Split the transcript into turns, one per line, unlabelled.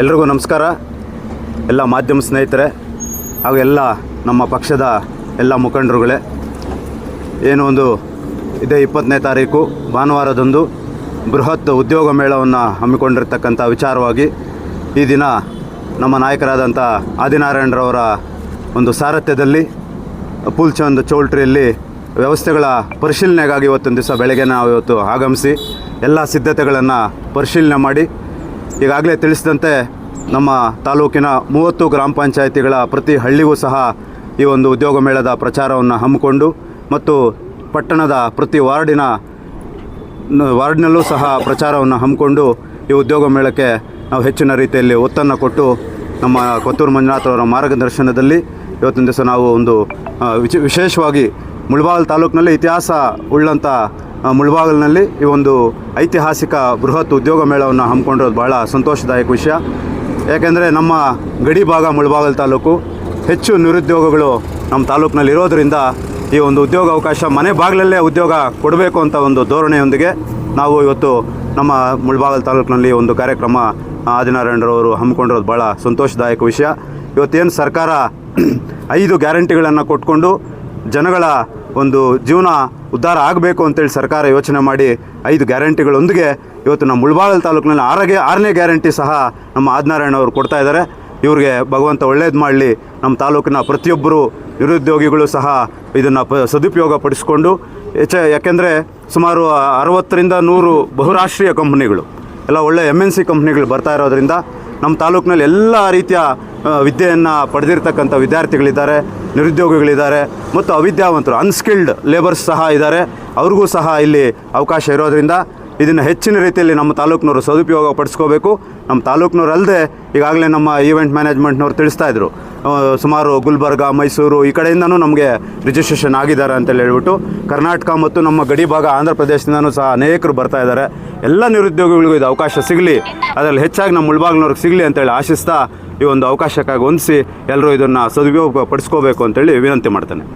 ಎಲ್ರಿಗೂ ನಮಸ್ಕಾರ. ಎಲ್ಲ ಮಾಧ್ಯಮ ಸ್ನೇಹಿತರೆ ಹಾಗೂ ಎಲ್ಲ ನಮ್ಮ ಪಕ್ಷದ ಎಲ್ಲ ಮುಖಂಡರುಗಳೇ. ಏನು ಒಂದು ಇದೇ ಇಪ್ಪತ್ತನೇ ತಾರೀಕು, ಭಾನುವಾರದಂದು ಬೃಹತ್ ಉದ್ಯೋಗ ಮೇಳವನ್ನು ಹಮ್ಮಿಕೊಂಡಿರ್ತಕ್ಕಂಥ ವಿಚಾರವಾಗಿ ಈ ದಿನ ನಮ್ಮ ನಾಯಕರಾದಂಥ ಆದಿನಾರಾಯಣರವರ ಒಂದು ಸಾರಥ್ಯದಲ್ಲಿ ಪೂಲ್ಚಂದ್ ಚೌಲ್ಟ್ರಿಯಲ್ಲಿ ವ್ಯವಸ್ಥೆಗಳ ಪರಿಶೀಲನೆಗಾಗಿ ಇವತ್ತೊಂದು ದಿವಸ ಬೆಳಗ್ಗೆ ನಾವು ಇವತ್ತು ಆಗಮಿಸಿ ಎಲ್ಲ ಸಿದ್ಧತೆಗಳನ್ನು ಪರಿಶೀಲನೆ ಮಾಡಿ ಈಗಾಗಲೇ ತಿಳಿಸಿದಂತೆ ನಮ್ಮ ತಾಲೂಕಿನ ಮೂವತ್ತು ಗ್ರಾಮ ಪಂಚಾಯಿತಿಗಳ ಪ್ರತಿ ಹಳ್ಳಿಗೂ ಸಹ ಈ ಒಂದು ಉದ್ಯೋಗ ಮೇಳದ ಪ್ರಚಾರವನ್ನು ಹಮ್ಮಿಕೊಂಡು ಮತ್ತು ಪಟ್ಟಣದ ಪ್ರತಿ ವಾರ್ಡಿನ, ವಾರ್ಡ್ನಲ್ಲೂ ಸಹ ಪ್ರಚಾರವನ್ನು ಹಮ್ಮಿಕೊಂಡು ಈ ಉದ್ಯೋಗ ಮೇಳಕ್ಕೆ ನಾವು ಹೆಚ್ಚಿನ ರೀತಿಯಲ್ಲಿ ಒತ್ತನ್ನು ಕೊಟ್ಟು ನಮ್ಮ ಕೊತ್ತೂರು ಮಂಜುನಾಥ್ ಅವರ ಮಾರ್ಗದರ್ಶನದಲ್ಲಿ ಇವತ್ತಿನ ದಿವಸ ನಾವು ಒಂದು ವಿಶೇಷವಾಗಿ ಮುಳಬಾಗಿಲು ತಾಲೂಕಿನಲ್ಲಿ ಇತಿಹಾಸ ಉಳ್ಳಂಥ ಮುಳಬಾಗಿಲಿನಲ್ಲಿ ಈ ಒಂದು ಐತಿಹಾಸಿಕ ಬೃಹತ್ ಉದ್ಯೋಗ ಮೇಳವನ್ನು ಹಮ್ಮಿಕೊಂಡಿರೋದು ಬಹಳ ಸಂತೋಷದಾಯಕ ವಿಷಯ. ಯಾಕೆಂದರೆ ನಮ್ಮ ಗಡಿ ಭಾಗ ಮುಳಬಾಗಿಲು ತಾಲೂಕು ಹೆಚ್ಚು ನಿರುದ್ಯೋಗಗಳು ನಮ್ಮ ತಾಲೂಕಿನಲ್ಲಿ ಇರೋದರಿಂದ ಈ ಒಂದು ಉದ್ಯೋಗ ಅವಕಾಶ ಮನೆ ಬಾಗಿಲಲ್ಲೇ ಉದ್ಯೋಗ ಕೊಡಬೇಕು ಅಂತ ಒಂದು ಧೋರಣೆಯೊಂದಿಗೆ ನಾವು ಇವತ್ತು ನಮ್ಮ ಮುಳಬಾಗಿಲು ತಾಲೂಕಿನಲ್ಲಿ ಒಂದು ಕಾರ್ಯಕ್ರಮ ಆದಿನಾರಾಯಣರವರು ಹಮ್ಮಿಕೊಂಡಿರೋದು ಭಾಳ ಸಂತೋಷದಾಯಕ ವಿಷಯ. ಇವತ್ತೇನು ಸರ್ಕಾರ ಐದು ಗ್ಯಾರಂಟಿಗಳನ್ನು ಕೊಟ್ಕೊಂಡು ಜನಗಳ ಒಂದು ಜೀವನ ಉದ್ಧಾರ ಆಗಬೇಕು ಅಂತೇಳಿ ಸರ್ಕಾರ ಯೋಚನೆ ಮಾಡಿ ಐದು ಗ್ಯಾರಂಟಿಗಳೊಂದಿಗೆ ಇವತ್ತು ನಮ್ಮ ಮುಳಬಾಗಿಲು ತಾಲೂಕಿನಲ್ಲಿ ಆರಗೆ, ಆರನೇ ಗ್ಯಾರಂಟಿ ಸಹ ನಮ್ಮ ಆದಿನಾರಾಯಣ ಅವರು ಕೊಡ್ತಾ ಇದ್ದಾರೆ. ಇವ್ರಿಗೆ ಭಗವಂತ ಒಳ್ಳೇದು ಮಾಡಲಿ. ನಮ್ಮ ತಾಲೂಕಿನ ಪ್ರತಿಯೊಬ್ಬರು ನಿರುದ್ಯೋಗಿಗಳು ಸಹ ಇದನ್ನು ಪ ಸದುಪಯೋಗ ಪಡಿಸಿಕೊಂಡು ಹೆಚ್ಚ ಯಾಕೆಂದರೆ ಸುಮಾರು ಅರವತ್ತರಿಂದ ನೂರು ಬಹುರಾಷ್ಟ್ರೀಯ ಕಂಪ್ನಿಗಳು, ಎಲ್ಲ ಒಳ್ಳೆ ಎಂ ಎನ್ ಸಿ ಕಂಪ್ನಿಗಳು ಬರ್ತಾ ಇರೋದ್ರಿಂದ ನಮ್ಮ ತಾಲೂಕಿನಲ್ಲಿ ಎಲ್ಲ ರೀತಿಯ ವಿದ್ಯೆಯನ್ನು ಪಡೆದಿರ್ತಕ್ಕಂಥ ವಿದ್ಯಾರ್ಥಿಗಳಿದ್ದಾರೆ, ನಿರುದ್ಯೋಗಿಗಳಿದ್ದಾರೆ ಮತ್ತು ಅವಿದ್ಯಾವಂತರು ಅನ್ಸ್ಕಿಲ್ಡ್ ಲೇಬರ್ಸ್ ಸಹ ಇದ್ದಾರೆ. ಅವ್ರಿಗೂ ಸಹ ಇಲ್ಲಿ ಅವಕಾಶ ಇರೋದ್ರಿಂದ ಇದನ್ನು ಹೆಚ್ಚಿನ ರೀತಿಯಲ್ಲಿ ನಮ್ಮ ತಾಲೂಕಿನವರು ಸದುಪಯೋಗ ಪಡಿಸ್ಕೋಬೇಕು. ನಮ್ಮ ತಾಲೂಕಿನವರಲ್ಲದೆ ಈಗಾಗಲೇ ನಮ್ಮ ಈವೆಂಟ್ ಮ್ಯಾನೇಜ್ಮೆಂಟ್ನವ್ರು ತಿಳಿಸ್ತಾ ಇದ್ರು. ಸುಮಾರು ಗುಲ್ಬರ್ಗ, ಮೈಸೂರು ಈ ಕಡೆಯಿಂದನೂ ನಮಗೆ ರಿಜಿಸ್ಟ್ರೇಷನ್ ಆಗಿದ್ದಾರೆ ಅಂತೇಳಿ ಹೇಳ್ಬಿಟ್ಟು, ಕರ್ನಾಟಕ ಮತ್ತು ನಮ್ಮ ಗಡಿ ಭಾಗ ಆಂಧ್ರ ಪ್ರದೇಶದಿಂದನೂ ಸಹ ಅನೇಕರು ಬರ್ತಾ ಇದ್ದಾರೆ. ಎಲ್ಲ ನಿರುದ್ಯೋಗಿಗಳಿಗೂ ಇದು ಅವಕಾಶ ಸಿಗಲಿ, ಅದರಲ್ಲಿ ಹೆಚ್ಚಾಗಿ ನಮ್ಮ ಮುಳ್ಬಾಗ್ನವ್ರಿಗೆ ಸಿಗಲಿ ಅಂತೇಳಿ ಆಶಿಸ್ತಾ ಈ ಒಂದು ಅವಕಾಶಕ್ಕಾಗಿ ಹೊಂದಿಸಿ ಎಲ್ಲರೂ ಇದನ್ನು ಸದುಪಯೋಗ ಪಡಿಸ್ಕೋಬೇಕು ಅಂತೇಳಿ ವಿನಂತಿ ಮಾಡ್ತೇನೆ.